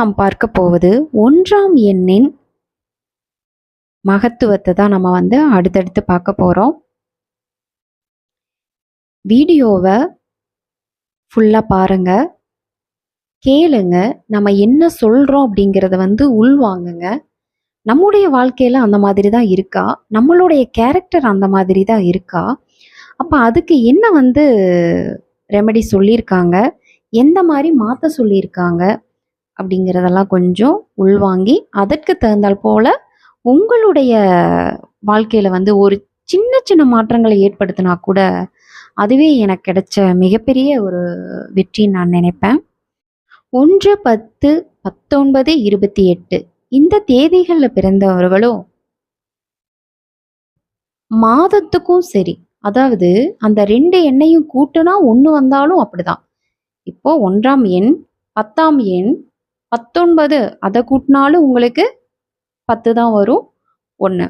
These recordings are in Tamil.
நாம் பார்க்க போவது ஒன்றாம் எண்ணின் மகத்துவத்தை தான் நம்ம வந்து அடுத்தடுத்து பார்க்க போகிறோம் வீடியோவை ஃபுல்லாக பாருங்க. கேளுங்க. நம்ம என்ன சொல்கிறோம் அப்படிங்கிறத வந்து உள்வாங்குங்க. நம்முடைய வாழ்க்கையில் அந்த மாதிரி தான் இருக்கா? நம்மளுடைய கேரக்டர் அந்த மாதிரி தான் இருக்கா? அப்போ அதுக்கு என்ன வந்து ரெமெடி சொல்லியிருக்காங்க? எந்த மாதிரி மாற்ற சொல்லியிருக்காங்க? அப்படிங்கிறதெல்லாம் கொஞ்சம் உள்வாங்கி அதற்கு தகுந்தால் போல் உங்களுடைய வாழ்க்கையில் வந்து ஒரு சின்ன சின்ன மாற்றங்களை ஏற்படுத்தினா கூட அதுவே எனக்கு கிடைச்ச மிகப்பெரிய ஒரு வெற்றின்னு நான் நினைப்பேன். ஒன்று பத்து பத்தொன்பது இருபத்தி எட்டு. இந்த தேதிகளில் பிறந்தவர்களும் மாதத்துக்கும் சரி அதாவது அந்த ரெண்டு எண்ணையும் கூட்டுனா ஒன்று வந்தாலும் அப்படிதான். இப்போ ஒன்றாம் எண் பத்தாம் எண் பத்தொன்பது அதை கூட்டினாலும் உங்களுக்கு பத்து தான் வரும் ஒன்று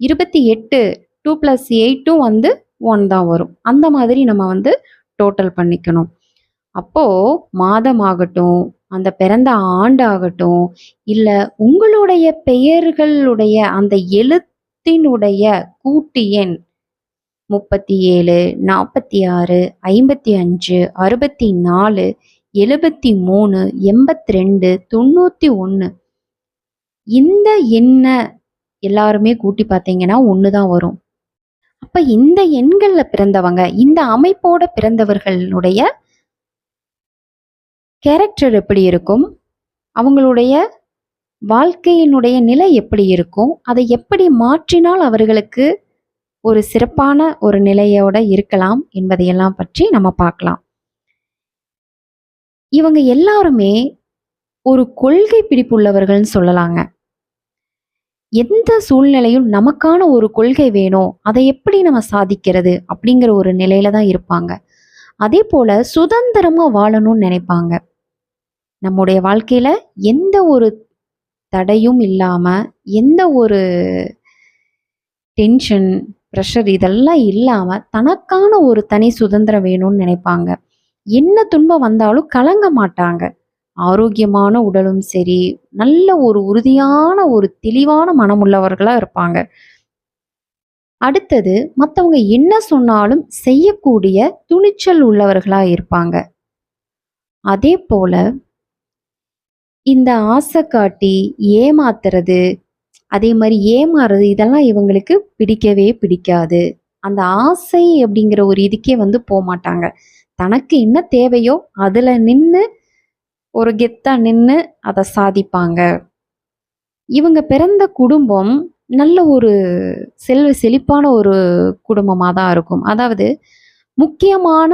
இருபத்தி எட்டு டூ ப்ளஸ் எயிட்டும் வந்து ஒன் தான் வரும். அந்த மாதிரி நம்ம வந்து டோட்டல் பண்ணிக்கணும். அப்போது மாதம் ஆகட்டும் அந்த பிறந்த ஆண்டாகட்டும் இல்லை உங்களுடைய பெயர்களுடைய அந்த எழுத்தினுடைய கூட்டு எண் முப்பத்தி ஏழு நாற்பத்தி ஆறு ஐம்பத்தி அஞ்சு அறுபத்தி நாலு எழுபத்தி மூணு எண்பத்தி ரெண்டு தொண்ணூற்றி ஒன்று இந்த எண்ணை எல்லாருமே கூட்டி பார்த்தீங்கன்னா ஒன்று தான் வரும். அப்போ இந்த எண்களில் பிறந்தவங்க இந்த அமைப்போட பிறந்தவர்களுடைய கேரக்டர் எப்படி இருக்கும்? அவங்களுடைய வாழ்க்கையினுடைய நிலை எப்படி இருக்கும்? அதை எப்படி மாற்றினால் அவர்களுக்கு ஒரு சிறப்பான ஒரு நிலையோட இருக்கலாம் என்பதையெல்லாம் பற்றி நம்ம பார்க்கலாம். இவங்க எல்லாருமே ஒரு கொள்கை பிடிப்புள்ளவர்கள்னு சொல்லலாங்க. எந்த சூழ்நிலையும் நமக்கான ஒரு கொள்கை வேணும். அதை எப்படி நம்ம சாதிக்கிறது அப்படிங்கிற ஒரு நிலையில தான் இருப்பாங்க. அதே போல சுதந்திரமா வாழணும்னு நினைப்பாங்க. நம்முடைய வாழ்க்கையில எந்த ஒரு தடையும் இல்லாம எந்த ஒரு டென்ஷன் ப்ரெஷர் இதெல்லாம் இல்லாம தனக்கான ஒரு தனி சுதந்திரம் வேணும்னு நினைப்பாங்க. என்ன துன்பம் வந்தாலும் கலங்க மாட்டாங்க. ஆரோக்கியமான உடலும் சரி நல்ல ஒரு உறுதியான ஒரு தெளிவான மனமுள்ளவர்களாக இருப்பாங்க. அடுத்தது மற்றவங்க என்ன சொன்னாலும் செய்யக்கூடிய துணிச்சல் உள்ளவர்களாக இருப்பாங்க. அதே போல இந்த ஆசை காட்டி ஏமாத்துறது அதே மாதிரி ஏமாறுறது இதெல்லாம் இவங்களுக்கு பிடிக்கவே பிடிக்காது. அந்த ஆசை அப்படிங்கிற ஒரு இதுக்கே வந்து போக மாட்டாங்க தனக்கு என்ன தேவையோ அதில் நின்று ஒரு கெத்தா நின்று அதை சாதிப்பாங்க. இவங்க பிறந்த குடும்பம் நல்ல ஒரு செல்வ செழிப்பான ஒரு குடும்பமாக தான் இருக்கும். அதாவது முக்கியமான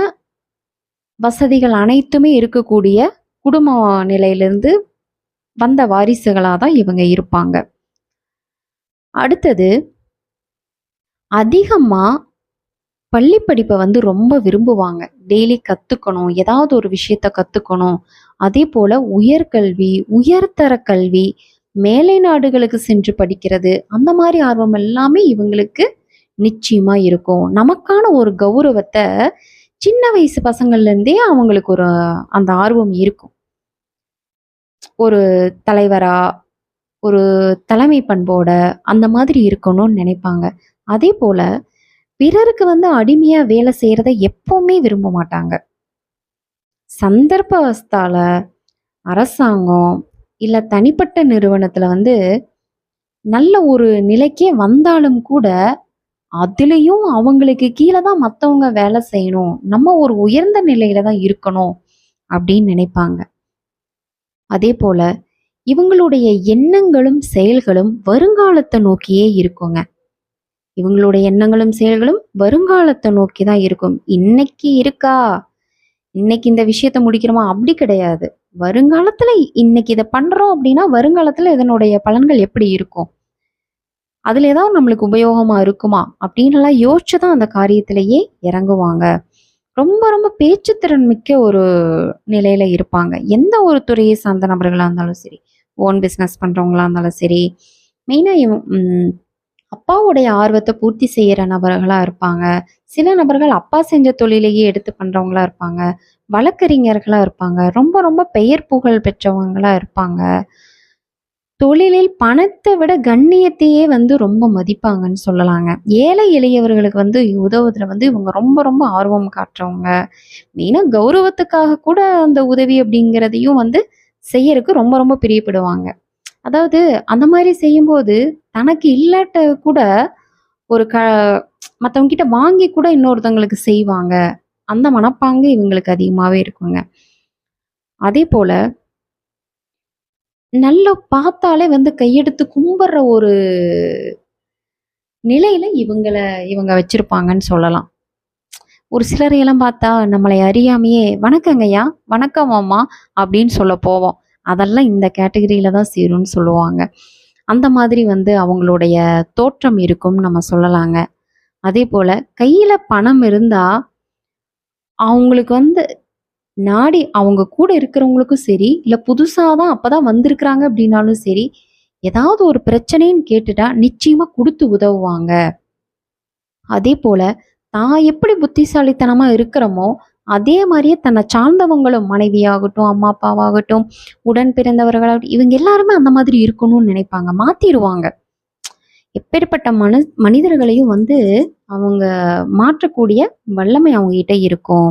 வசதிகள் அனைத்துமே இருக்கக்கூடிய குடும்ப நிலையிலிருந்து வந்த வாரிசுகளாக தான் இவங்க இருப்பாங்க. அடுத்தது அதிகமாக பள்ளி படிப்பை வந்து ரொம்ப விரும்புவாங்க. டெய்லி கற்றுக்கணும் ஏதாவது ஒரு விஷயத்த கற்றுக்கணும் அதே போல் உயர்கல்வி உயர்தர கல்வி மேலை நாடுகளுக்கு சென்று படிக்கிறது அந்த மாதிரி ஆர்வம் எல்லாமே இவங்களுக்கு நிச்சயமா இருக்கும். நமக்கான ஒரு கௌரவத்தை சின்ன வயசு பசங்கள்லேருந்தே அவங்களுக்கு ஒரு அந்த ஆர்வம் இருக்கும். ஒரு தலைவரா ஒரு தலைமை பண்போட அந்த மாதிரி இருக்கணும்னு நினைப்பாங்க. அதே போல் பிறருக்கு வந்து அடிமையாக வேலை செய்கிறத எப்பவுமே விரும்ப மாட்டாங்க. சந்தர்ப்பவஸ்தால அரசாங்கம் இல்லை தனிப்பட்ட நிறுவனத்தில் வந்து நல்ல ஒரு நிலைக்கே வந்தாலும் கூட அதுலேயும் அவங்களுக்கு கீழே தான் மற்றவங்க வேலை செய்யணும். நம்ம ஒரு உயர்ந்த நிலையில தான் இருக்கணும் அப்படின்னு நினைப்பாங்க. அதே போல இவங்களுடைய எண்ணங்களும் செயல்களும் வருங்காலத்தை நோக்கியே இருக்குங்க. இவங்களுடைய எண்ணங்களும் செயல்களும் வருங்காலத்தை நோக்கி தான் இருக்கும். இன்னைக்கு இருக்கா? இன்னைக்கு இந்த விஷயத்த முடிக்கிறோமா? அப்படி கிடையாது. வருங்காலத்துல இன்னைக்கு இதை பண்றோம் அப்படின்னா வருங்காலத்துல இதனுடைய பலன்கள் எப்படி இருக்கும்? அதுல ஏதாவது நம்மளுக்கு உபயோகமா இருக்குமா? அப்படின்னு எல்லாம் யோசிச்சு தான் அந்த காரியத்திலேயே இறங்குவாங்க. ரொம்ப ரொம்ப பேச்சுத்திறன் மிக்க ஒரு நிலையில இருப்பாங்க. எந்த ஒரு துறையை சார்ந்த நபர்களா இருந்தாலும் சரி ஓன் பிஸ்னஸ் பண்றவங்களா இருந்தாலும் சரி மெயினாக அப்பாவுடைய ஆர்வத்தை பூர்த்தி செய்கிற நபர்களாக இருப்பாங்க. சில நபர்கள் அப்பா செஞ்ச தொழிலையே எடுத்து பண்ணுறவங்களா இருப்பாங்க. வழக்கறிஞர்களாக இருப்பாங்க. ரொம்ப ரொம்ப பெயர் புகழ் பெற்றவங்களாக இருப்பாங்க. தொழிலில் பணத்தை விட கண்ணியத்தையே வந்து ரொம்ப மதிப்பாங்கன்னு சொல்லலாங்க. ஏழை எளியவர்களுக்கு வந்து உதவுறதுல வந்து இவங்க ரொம்ப ரொம்ப ஆர்வம் காட்டுறவங்க. மெயினாக கௌரவத்துக்காக கூட அந்த உதவி அப்படிங்கிறதையும் வந்து செய்யறதுக்கு ரொம்ப ரொம்ப பிரியப்படுவாங்க. அதாவது அந்த மாதிரி செய்யும்போது, தனக்கு இல்லாட்ட கூட ஒரு க மற்றவங்கிட்ட கிட்ட வாங்கி கூட இன்னொருத்தவங்களுக்கு செய்வாங்க. அந்த மனப்பாங்கு இவங்களுக்கு அதிகமாகவே இருக்குங்க. அதே போல் நல்லா பார்த்தாலே வந்து கையெடுத்து கும்பிட்ற ஒரு நிலையில இவங்களை இவங்க வச்சிருப்பாங்கன்னு சொல்லலாம். ஒரு சிலரையெல்லாம் பார்த்தா நம்மளை அறியாமையே "வணக்கங்கய்யா, வணக்கம் அம்மா" அப்படின்னு சொல்ல போவோம். அதெல்லாம் இந்த கேட்டகரியில தான் சேரும்னு சொல்லுவாங்க. அந்த மாதிரி வந்து அவங்களுடைய தோற்றம் இருக்கும்னு நம்ம சொல்லலாங்க. அதே போல் கையில் பணம் இருந்தால் அவங்களுக்கு வந்து நாடி அவங்க கூட இருக்கிறவங்களுக்கும் சரி, இல்லை புதுசாக தான் அப்பதான் வந்திருக்கிறாங்க அப்படின்னாலும் சரி, ஏதாவது ஒரு பிரச்சனைன்னு கேட்டுட்டா நிச்சயமாக கொடுத்து உதவுவாங்க. அதே போல் தான் எப்படி புத்திசாலித்தனமாக இருக்கிறோமோ, அதே மாதிரியே தன்னை சார்ந்தவங்களும் மனைவியாகட்டும், அம்மா அப்பாவாகட்டும், உடன் பிறந்தவர்களாகட்டும், இவங்க எல்லாருமே அந்த மாதிரி இருக்கணும்னு நினைப்பாங்க. மாத்திடுவாங்க எப்பேர்ப்பட்ட மனு மனிதர்களையும் வந்து அவங்க மாற்றக்கூடிய வல்லமை அவங்ககிட்ட இருக்கும்.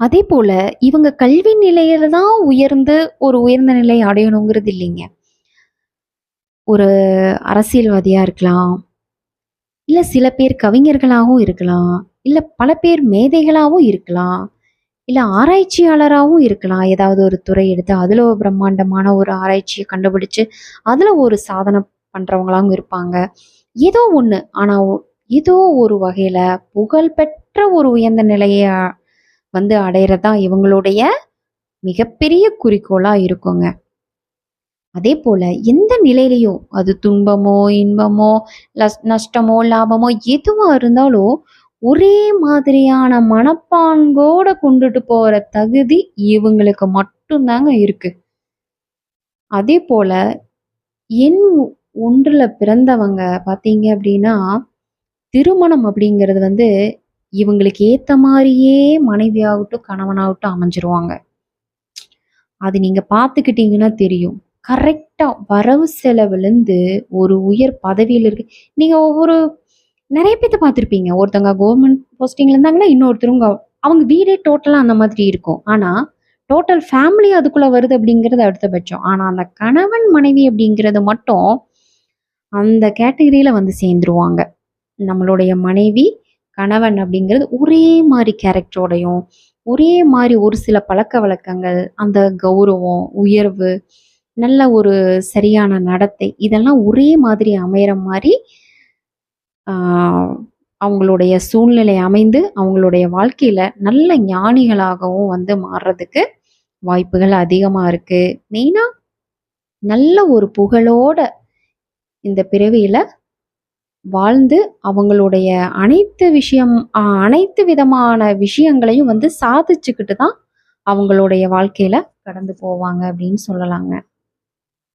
அதே போல இவங்க கல்வி நிலையில தான் உயர்ந்து ஒரு உயர்ந்த நிலை அடையணுங்கிறது இல்லைங்க. ஒரு அரசியல்வாதியா இருக்கலாம். இல்லை சில பேர் கவிஞர்களாகவும் இருக்கலாம். இல்லை பல பேர் மேதைகளாகவும் இருக்கலாம். இல்லை ஆராய்ச்சியாளராகவும் இருக்கலாம். ஏதாவது ஒரு துறை எடுத்து அதில் ஒரு பிரம்மாண்டமான ஒரு ஆராய்ச்சியை கண்டுபிடிச்சு, அதில் ஒரு சாதனை பண்ணுறவங்களாகவும் இருப்பாங்க. ஏதோ ஒன்று ஆனால் ஏதோ ஒரு வகையில் புகழ்பெற்ற ஒரு உயர்ந்த நிலையை வந்து அடையிறதா இவங்களுடைய மிகப்பெரிய குறிக்கோளாக இருக்குங்க. அதே போல எந்த நிலையிலயும் அது துன்பமோ, இன்பமோ, லஸ் நஷ்டமோ, லாபமோ எதுவா இருந்தாலும், ஒரே மாதிரியான மனப்பாங்கோட கொண்டுட்டு போற தகுதி இவங்களுக்கு மட்டும் தாங்க இருக்கு. அதேபோல எண் 1ல பிறந்தவங்க பார்த்தீங்க அப்படின்னா, திருமணம் அப்படிங்கிறது வந்து இவங்களுக்கு ஏத்த மாதிரியே மனைவியாகட்டும், கணவனாகட்டும் அமைஞ்சிருவாங்க. அது நீங்க பார்த்துக்கிட்டீங்கன்னா தெரியும். கரெக்டாக வரவு செலவுலேருந்து ஒரு உயர் பதவியில் இருக்கு நீங்கள் ஒவ்வொரு நிறைய பேத்த பார்த்துருப்பீங்க. ஒருத்தவங்க கவர்மெண்ட் போஸ்டிங்கில் இருந்தாங்கன்னா, இன்னொருத்தவங்க அவங்க வீடே டோட்டலாக அந்த மாதிரி இருக்கும். ஆனால் டோட்டல் ஃபேமிலி அதுக்குள்ளே வருது அப்படிங்கிறது அடுத்தபட்சம் ஆனால் அந்த கணவன், மனைவி அப்படிங்கிறது மட்டும் அந்த கேட்டகரியில் வந்து சேர்ந்துருவாங்க. நம்மளுடைய மனைவி, கணவன் அப்படிங்கிறது ஒரே மாதிரி கேரக்டரோடையும், ஒரே மாதிரி ஒரு சில பழக்கவழக்கங்கள், அந்த கௌரவம், உயர்வு, நல்ல ஒரு சரியான நடத்தை, இதெல்லாம் ஒரே மாதிரி அமையிற மாதிரி அவங்களுடைய சூழ்நிலை அமைந்து, அவங்களுடைய வாழ்க்கையில நல்ல ஞானிகளாகவும் வந்து மாறுறதுக்கு வாய்ப்புகள் அதிகமா இருக்கு. மெயினா நல்ல ஒரு புகழோட இந்த பிறவியில வாழ்ந்து, அவங்களுடைய அனைத்து விஷயம் அனைத்து விதமான விஷயங்களையும் வந்து சாதிச்சுக்கிட்டு தான் அவங்களுடைய வாழ்க்கையில கடந்து போவாங்க அப்படின்னு சொல்லலாங்க.